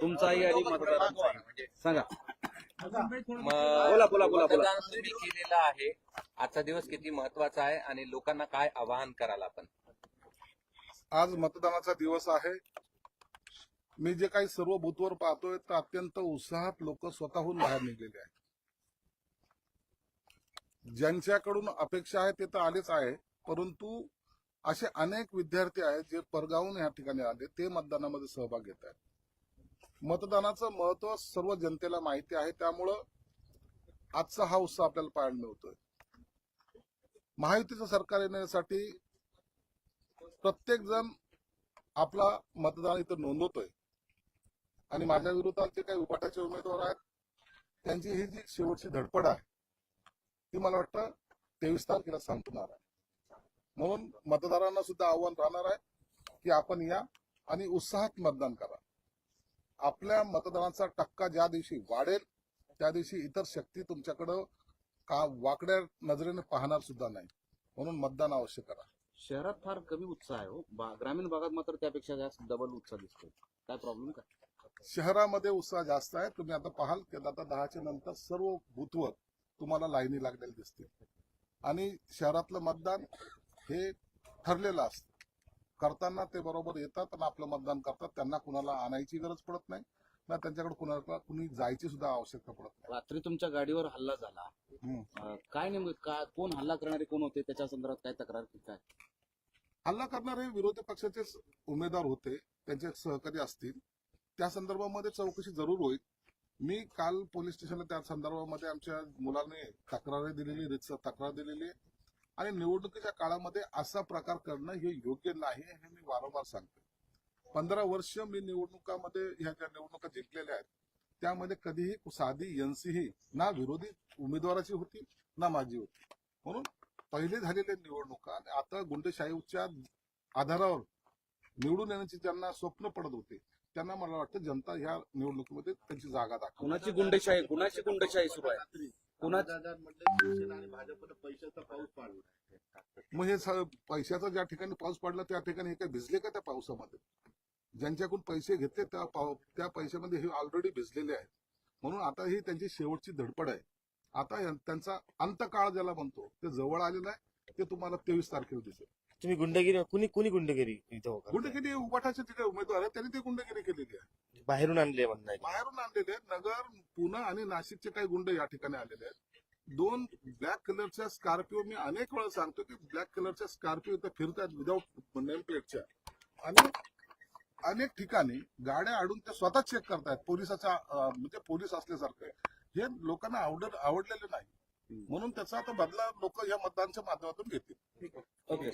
तुमचाही आणि मतदारांचा सांगा. बोला बोला बोला बोला. केलेलं आहे. आजचा दिवस किती महत्त्वाचा आहे आणि लोकांना काय आवाहन कराल आपण? आज मतदानाचा दिवस आहे. मी जे काही सर्व बूथवर पाहतोय तर अत्यंत उत्साहात लोक स्वतःहून बाहेर निघलेले आहेत. ज्यांच्याकडून अपेक्षा आहे ते तर आलेच आहे. परंतु असे अनेक विद्यार्थी आहेत जे परगावून या ठिकाणी आले ते मतदानामध्ये सहभाग घेत आहेत. मतदानाचं महत्त्व सर्व जनतेला माहिती आहे त्यामुळं आजचा हा उत्साह आपल्याला पाहायला मिळतोय. महायुतीचं सरकार येण्यासाठी प्रत्येक जण आपला मतदान इथं नोंदवतोय. आणि माझ्या विरोधात जे काही उपाटाचे उमेदवार आहेत त्यांची ही जी शेवटची धडपड आहे ती मला वाटतं तेवीस तारखेला संपणार आहे. म्हणून मतदारांना सुद्धा आव्हान राहणार आहे की आपण या आणि उत्साहात मतदान करा. आपल्या मतदानाचा टक्का ज्या दिवशी वाढेल त्या दिवशी इतर शक्ती तुमच्याकडं का वाकड्या नजरेने पाहणार सुद्धा नाही. म्हणून मतदान अवश्य करा. शहरात फार कमी उत्साह आहे हो. बा- ग्रामीण भागात मात्र त्यापेक्षा जास्त डबल उत्साह दिसतोय. काय प्रॉब्लेम काय शहरामध्ये उत्साह जास्त आहे. तुम्ही आता पाहाल की आता दहाच्या नंतर सर्व बूथवर तुम्हाला लाईनी लागलेल्या दिसतील. आणि शहरातलं मतदान हे ठरलेलं असतं. करताना ते बरोबर येतात आणि आपलं मतदान करतात. त्यांना कुणाला आणायची गरज पडत नाही. ना त्यांच्याकडे कुणाला कुणी जायची सुद्धा आवश्यकता पडत नाही. रात्री तुमच्या गाडीवर हल्ला झाला. अं, काय नेमकं काय कोण हल्ला करणारे कोण होते? त्याच्या संदर्भात काय तक्रार की काय? हल्ला करणारे विरोधी पक्षाचेच उमेदवार होते. त्यांचे सहकारी असतील. त्या संदर्भामध्ये चौकशी जरूर होईल. मी काल पोलीस स्टेशनला त्या संदर्भामध्ये आमच्या मुलाने तक्रार दिलेली रितसर तक्रार दिलेली आहे. आणि निवडणुकीच्या काळामध्ये असा प्रकार करणं हे योग्य नाही हे मी वारंवार सांगतो पंधरा वर्ष मी निवडणुकामध्ये ह्या ज्या निवडणुका जिंकलेल्या आहेत त्यामध्ये कधीही साधी एनसीही ना विरोधी उमेदवाराची होती ना माझी होती. म्हणून पहिले झालेल्या निवडणुका आणि आता गुंडशाहीच्या आधारावर निवडून येण्याची ज्यांना स्वप्न पडत होते त्यांना मला वाटतं जनता ह्या निवडणुकीमध्ये त्यांची जागा दाखव कुणाची गुंडशाही कुणाची गुंडशाही सुरू आहे? पैशाचा मग हे पैशाचा ज्या ठिकाणी पाऊस पडला त्या ठिकाणी हे काय भिजले का त्या पावसामध्ये ज्यांच्याकडून पैसे घेतले त्या त्या पैशामध्ये हे ऑलरेडी भिजलेले आहेत म्हणून आता ही त्यांची शेवटची धडपड आहे आता त्यांचा अंतकाळ ज्याला म्हणतो ते जवळ आलेलं आहे ते तुम्हाला तेवीस तारखेला दिसेल तुम्ही गुंडगिरी कुणी कुणी गुंडगिरी इथं करताय? गुंडगिरी उपाठाचे तिथे उमेदवार आहेत त्यांनी ते गुंडगिरी केलेली आहे बाहेरून आणले म्हणणं आहे. बाहेरून आणलेले आहेत नगर पुणे आणि नाशिकचे काही गुंड या ठिकाणी आलेले आहेत दोन ब्लॅक कलरच्या स्कॉर्पिओ मी अनेक वेळा सांगतो की ब्लॅक कलरच्या स्कॉर्पिओ इथं फिरतात विदाऊट नेम प्लेटच्या आणि अनेक ठिकाणी गाड्या अडून ते स्वतः चेक करतायत पोलिसाचा अं, म्हणजे पोलीस असल्यासारखं आहे. हे लोकांना आवड आवडलेलं नाही म्हणून त्याचा आता बदला लोक या मतदानच्या माध्यमातून घेतील. ओके